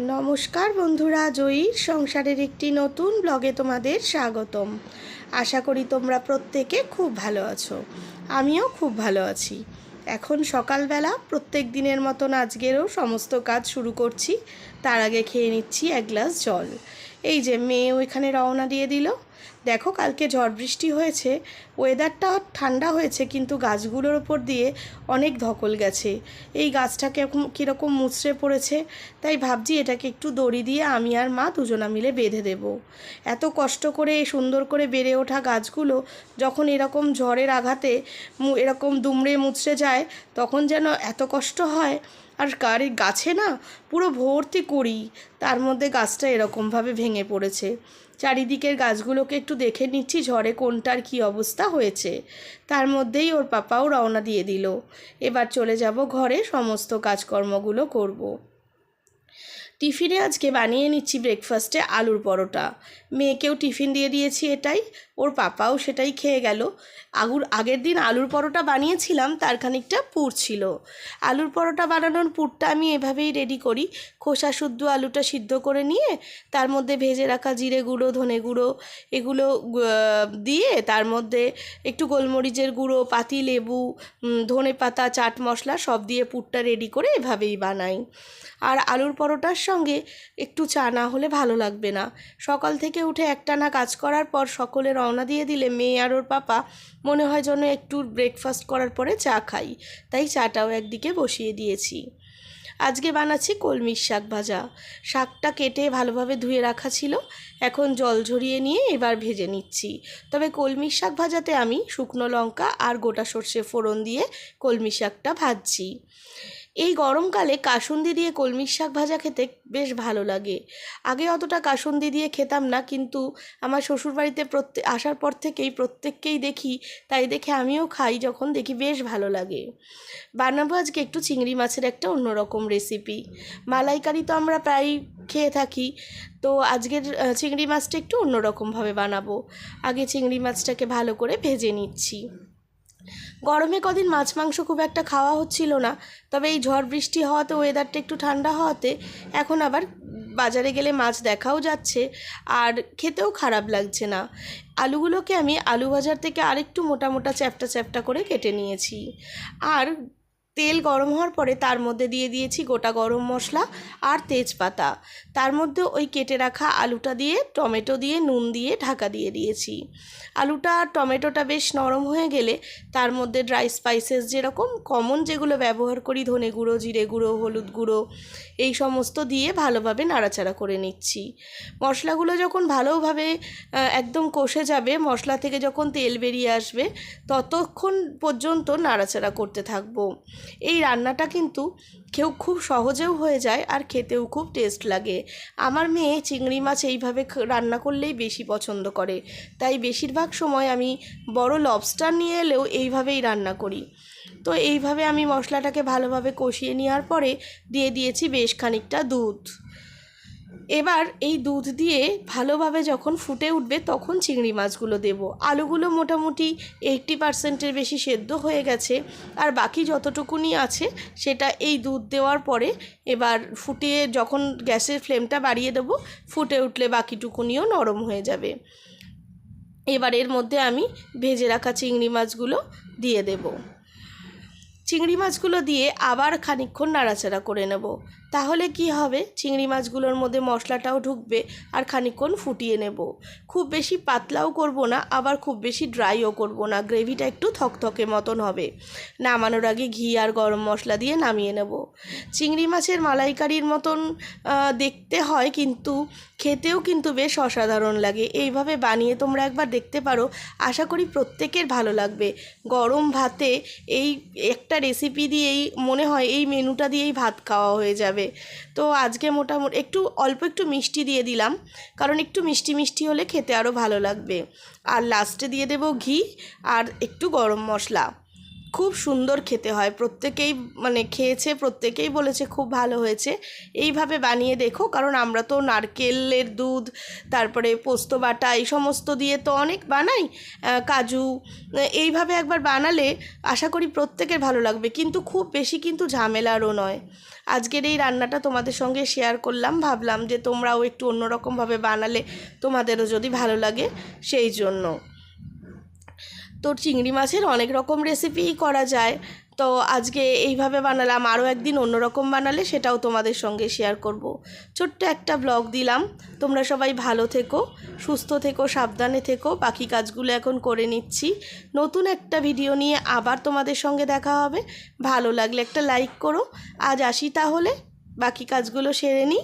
নমস্কার বন্ধুরা জয়ীর সংসারের একটি নতুন ব্লগে তোমাদের স্বাগতম। আশা করি তোমরা প্রত্যেকে খুব ভালো আছো। আমিও খুব ভালো আছি। এখন সকালবেলা, প্রত্যেক দিনের মতন আজকেরও সমস্ত কাজ শুরু করছি। তার আগে খেয়ে নিচ্ছি এক গ্লাস জল। এই যে মেয়ে ওইখানে রওনা দিয়ে দিল। দেখো, কালকে ঝড় বৃষ্টি হয়েছে ওয়েদারটা ঠান্ডা হয়েছে, কিন্তু গাছগুলোর ওপর দিয়ে অনেক ধকল গেছে। এই গাছটাকে এখন কীরকম মুচড়ে পড়েছে, তাই ভাবছি এটাকে একটু দড়ি দিয়ে আমি আর মা দুজনা মিলে বেঁধে দেব। এত কষ্ট করে, সুন্দর করে বেড়ে ওঠা গাছগুলো যখন এরকম ঝড়ের আঘাতে এরকম দুমড়ে মুচড়ে যায়, তখন যেন এত কষ্ট হয়। আর কার গাছে না পুরো ভর্তি করি তার মধ্যে গাছটা এরকমভাবে ভেঙে পড়েছে। চারিদিকের গাছগুলোকে একটু দেখে নিচ্ছি ঝড়ে কোনটার কি অবস্থা হয়েছে। তার মধ্যেই ওর পাপাও রওনা দিয়ে দিল। এবার চলে যাব ঘরে, সমস্ত কাজকর্মগুলো করব। টিফিনে আজকে বানিয়ে নিচ্ছি ব্রেকফাস্টে আলুর পরোটা। মেয়েকেও টিফিন দিয়ে দিয়েছি এটাই। ওর পাপাও সেটাই খেয়ে গেল। আগুর আগের দিন আলুর পরোটা বানিয়েছিলাম, তার খানিকটা পুর ছিল। আলুর পরোটা বানানোর পুরটা আমি এভাবেই রেডি করি। খোসা শুদ্ধ আলুটা সিদ্ধ করে নিয়ে, তার মধ্যে ভেজে রাখা জিরে গুঁড়ো, ধনে গুঁড়ো এগুলো দিয়ে তার মধ্যে একটু গোলমরিচের গুঁড়ো, পাতি, লেবু ধনে পাতা, চাট মশলা সব দিয়ে পুরটা রেডি করে এভাবেই বানাই। আর আলুর পরোটার সঙ্গে একটু চা না হলে ভালো লাগবে না। সকাল থেকে উঠে একটানা কাজ করার পর সকলে রওনা দিয়ে দিলে মেয়ে আর ওর পাপা মনে হয় যেন একটু ব্রেকফাস্ট করার পরে চা খাই। তাই চাটাও একদিকে বসিয়ে দিয়েছি। আজকে বানাচ্ছি কলমির শাক ভাজা। শাকটা কেটে ভালোভাবে ধুয়ে রাখা ছিল। এখন জল ঝরিয়ে নিয়ে এবার ভেজে নিচ্ছি। তবে কলমির শাক ভাজাতে আমি শুকনো লঙ্কা আর গোটা সর্ষে ফোড়ন দিয়ে কলমি শাকটা ভাজছি। এই গরমকালে কাসুন্দি দিয়ে কলমির শাক ভাজা খেতে বেশ ভালো লাগে। আগে অতটা কাসুন্দি দিয়ে খেতাম না, কিন্তু আমার শ্বশুরবাড়িতে প্রত্যেক আসার পর থেকেই প্রত্যেককেই দেখি, তাই দেখে আমিও খাই যখন দেখি বেশ ভালো লাগে। বানাবো আজকে একটু চিংড়ি মাছের একটা অন্যরকম রেসিপি মালাইকারি তো আমরা প্রায় খেয়ে থাকি, তো আজকের চিংড়ি মাছটা একটু অন্যরকমভাবে বানাবো। আগে চিংড়ি মাছটাকে ভালো করে ভেজে নিচ্ছি। গরমে কদিন মাছ, মাংস খুব একটা খাওয়া হচ্ছিল না। তবে এই ঝড় বৃষ্টি হওয়াতে ওয়েদারটা একটু ঠান্ডা হওয়াতে এখন আবার বাজারে গেলে মাছ দেখাও যাচ্ছে আর খেতেও খারাপ লাগছে না। আলুগুলোকে আমি আলু বাজার থেকে আরেকটু মোটা মোটা চ্যাপটা চ্যাপটা করে কেটে নিয়েছি। আর তেল গরম হওয়ার পরে তার মধ্যে দিয়ে দিয়েছি গোটা গরম মশলা আর তেজপাতা। তার মধ্যে ওই কেটে রাখা আলুটা দিয়ে, টমেটো দিয়ে, নুন দিয়ে ঢাকা দিয়ে দিয়েছি। আলুটা আর টমেটোটা বেশ নরম হয়ে গেলে তার মধ্যে ড্রাই স্পাইসেস যেরকম, কমন যেগুলো ব্যবহার করি, ধনে গুঁড়ো, জিরে গুঁড়ো, হলুদ গুঁড়ো, এই সমস্ত দিয়ে ভালোভাবে নাড়াচাড়া করে নিচ্ছি। মশলাগুলো যখন ভালোভাবে একদম কষে যাবে, মশলা থেকে যখন তেল বেরিয়ে আসবে, ততক্ষণ পর্যন্ত নাড়াচাড়া করতে থাকব। এই রান্নাটা কিন্তু কেউ খুব সহজেও হয়ে যায় আর খেতেও খুব টেস্ট লাগে। আমার মেয়ে চিংড়ি মাছ এইভাবে রান্না করলেই বেশি পছন্দ করে। তাই বেশিরভাগ সময় আমি বড় লবস্টার নিয়ে এলেও এইভাবেই রান্না করি। তো এইভাবে আমি মশলাটাকে ভালোভাবে কষিয়ে নেওয়ার পরে দিয়ে দিয়েছি বেশ খানিকটা দুধ। এবার এই দুধ দিয়ে ভালোভাবে যখন ফুটে উঠবে তখন চিংড়ি মাছগুলো দেব। আলুগুলো মোটামুটি এইট্টি পার্সেন্টের বেশি সেদ্ধ হয়ে গেছে। আর বাকি যতটুকুনি আছে সেটা এই দুধ দেওয়ার পরে এবার ফুটিয়ে যখন গ্যাসের ফ্লেমটা বাড়িয়ে দেবো, ফুটে উঠলে বাকিটুকুনিও নরম হয়ে যাবে। এবার এর মধ্যে আমি ভেজে রাখা চিংড়ি মাছগুলো দিয়ে দেবো। চিংড়ি মাছগুলো দিয়ে আবার খানিকক্ষণ নাড়াচাড়া করে নেব। তাহলে কি হবে? চিংড়ি মাছগুলোর মধ্যে মশলাটাও ঢুকবে আর খানিকক্ষণ ফুটিয়ে নেব। খুব বেশি পাতলাও করব না, আবার খুব বেশি ড্রাইও করব না, গ্রেভিটা একটু থকথকে মতন হবে। নামানোর আগে ঘি আর গরম মশলা দিয়ে নামিয়ে নেব। চিংড়ি মাছের মালাইকারির মতন দেখতে হয় কিন্তু খেতেও কিন্তু বেশ অসাধারণ লাগে। এইভাবে বানিয়ে তোমরা একবার দেখতে পারো। আশা করি প্রত্যেকের ভালো লাগবে। গরম ভাতে এই একটা রেসিপি দিয়েই মনে হয় এই মেনুটা দিয়েই ভাত খাওয়া হয়ে যাবে। তো আজকে মোটামুটি একটু, অল্প একটু মিষ্টি দিয়ে দিলাম, কারণ একটু মিষ্টি মিষ্টি হলে খেতে আরও ভালো লাগবে। আর লাস্টে দিয়ে দেব ঘি আর একটু গরম মশলা। খুব সুন্দর খেতে হয়। প্রত্যেকেই মানে খেয়েছে, প্রত্যেকেই বলেছে খুব ভালো হয়েছে। এইভাবে বানিয়ে দেখো, কারণ আমরা তো নারকেলের দুধ, তারপরে পোস্ত বাটা, এই সমস্ত দিয়ে তো অনেক বানাই কাজু, এইভাবে একবার বানালে আশা করি প্রত্যেকের ভালো লাগবে। কিন্তু খুব বেশি কিন্তু ঝামেলারও নয়। আজকের এই রান্নাটা তোমাদের সঙ্গে শেয়ার করলাম, ভাবলাম যে তোমরাও একটু অন্যরকমভাবে বানালে তোমাদেরও যদি ভালো লাগে, সেই জন্য। তো চিংড়ি মাছের অনেক রকম রেসিপিই করা যায়। তো আজকে এইভাবে বানালাম, আরও একদিন অন্যরকম বানালে সেটাও তোমাদের সঙ্গে শেয়ার করব। ছোট্ট একটা ব্লগ দিলাম। তোমরা সবাই ভালো থেকো, সুস্থ থেকো, সাবধানে থেকো। বাকি কাজগুলো এখন করে নিচ্ছি। নতুন একটা ভিডিও নিয়ে আবার তোমাদের সঙ্গে দেখা হবে। ভালো লাগলে একটা লাইক করো। আজ আসি তাহলে। বাকি কাজগুলো সেরে নিই